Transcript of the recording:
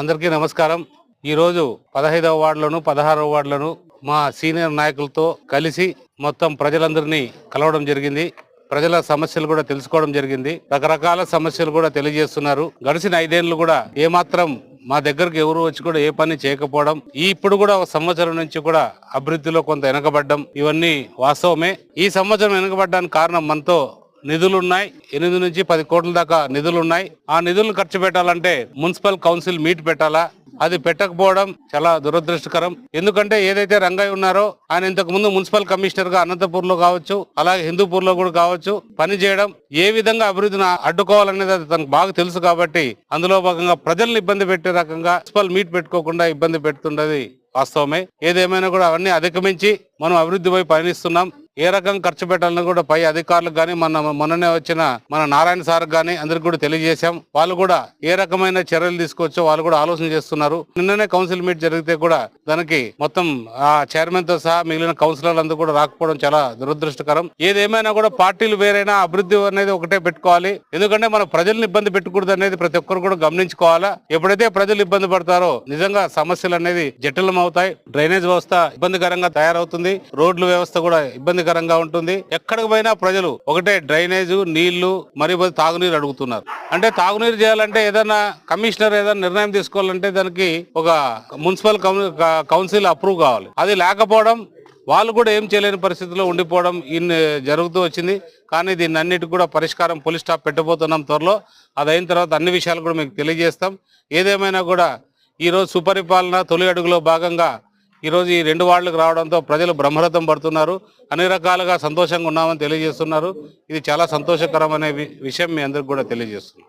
అందరికీ నమస్కారం. ఈరోజు పదహైదవ వార్డులను పదహారవ వార్డులను మా సీనియర్ నాయకులతో కలిసి మొత్తం ప్రజలందరినీ కలవడం జరిగింది. ప్రజల సమస్యలు కూడా తెలుసుకోవడం జరిగింది. రకరకాల సమస్యలు కూడా తెలియజేస్తున్నారు. గడిచిన ఐదేళ్ళు కూడా ఏమాత్రం మా దగ్గరకు ఎవరు వచ్చి కూడా ఏ పని చేయకపోవడం ఈ ఇప్పుడు కూడా ఒక సంవత్సరం నుంచి కూడా అభివృద్ధిలో కొంత వెనకబడ్డం ఇవన్నీ వాస్తవమే. ఈ సంవత్సరం వెనకబడ్డానికి కారణం మనతో నిధులు ఉన్నాయి ఎనిమిది నుంచి పది కోట్ల దాకా నిధులు ఉన్నాయి ఆ నిధులను ఖర్చు పెట్టాలంటే మున్సిపల్ కౌన్సిల్ మీట్ పెట్టాలా? అది పెట్టకపోవడం చాలా దురదృష్టకరం. ఎందుకంటే ఏదైతే రంగయ్య ఉన్నారో ఆయన ఇంతకు ముందు మున్సిపల్ కమిషనర్గా అనంతపూర్లో కావచ్చు అలాగే హిందూపూర్లో కూడా కావచ్చు పని చేయడం ఏ విధంగా అభివృద్ధిని అడ్డుకోవాలనేది అది తనకు బాగా తెలుసు కాబట్టి అందులో భాగంగా ప్రజల్ని ఇబ్బంది పెట్టే రకంగా మున్సిపల్ మీట్ పెట్టుకోకుండా ఇబ్బంది పెడుతుండది వాస్తవమే. ఏదేమైనా కూడా అవన్నీ అధిగమించి మనం అభివృద్ధి వైపు పయనిస్తున్నాం. ఏ రకంగా ఖర్చు పెట్టాలని కూడా పై అధికారులకు కానీ మన మొన్ననే వచ్చిన మన నారాయణ సార్ కానీ అందరికి కూడా తెలియజేశాం. వాళ్ళు కూడా ఏ రకమైన చర్యలు తీసుకోవచ్చో వాళ్ళు కూడా ఆలోచన చేస్తున్నారు. నిన్ననే కౌన్సిల్ మీట్ జరిగితే కూడా దానికి మొత్తం ఆ చైర్మన్తో సహా మిగిలిన కౌన్సిలర్లు అందరూ కూడా రాకపోవడం చాలా దురదృష్టకరం. ఏదేమైనా కూడా పార్టీలు వేరైనా అభివృద్ధి అనేది ఒకటే పెట్టుకోవాలి. ఎందుకంటే మన ప్రజల్ని ఇబ్బంది పెట్టకూడదు అనేది ప్రతి ఒక్కరు కూడా గమనించుకోవాలా. ఎప్పుడైతే ప్రజలు ఇబ్బంది పడతారో నిజంగా సమస్యలు అనేది జటిలం అవుతాయి డ్రైనేజ్ వ్యవస్థ ఇబ్బందికరంగా తయారవుతుంది. రోడ్ల వ్యవస్థ కూడా ఇబ్బంది ఇబ్బందికరంగా ఉంటుంది. ఎక్కడికి పోయినా ప్రజలు ఒకటే డ్రైనేజ్ నీళ్ళు మరి తాగునీరు అడుగుతున్నారు. అంటే తాగునీరు చేయాలంటే ఏదైనా కమిషనర్ ఏదైనా నిర్ణయం తీసుకోవాలంటే దానికి ఒక మున్సిపల్ కౌన్- క- కౌన్సిల్ అప్రూవ్ కావాలి. అది లేకపోవడం వాళ్ళు కూడా ఏం చేయలేని పరిస్థితిలో ఉండిపోవడం ఇన్ని జరుగుతూ వచ్చింది. కానీ దీన్ని అన్నిటి కూడా పరిష్కారం పోలీస్ స్టాప్ పెట్టబోతున్నాం త్వరలో. అది అయిన తర్వాత అన్ని విషయాలు కూడా మీకు తెలియజేస్తాం. ఏదేమైనా కూడా ఈరోజు సుపరిపాలన తొలి అడుగులో భాగంగా ఈరోజు ఈ రెండు వార్డులకు రావడంతో ప్రజలు బ్రహ్మరథం పడుతున్నారు. అన్ని రకాలుగా సంతోషంగా ఉన్నామని తెలియజేస్తున్నారు. ఇది చాలా సంతోషకరమనే విషయం మీ అందరికి కూడా తెలియజేస్తున్నాం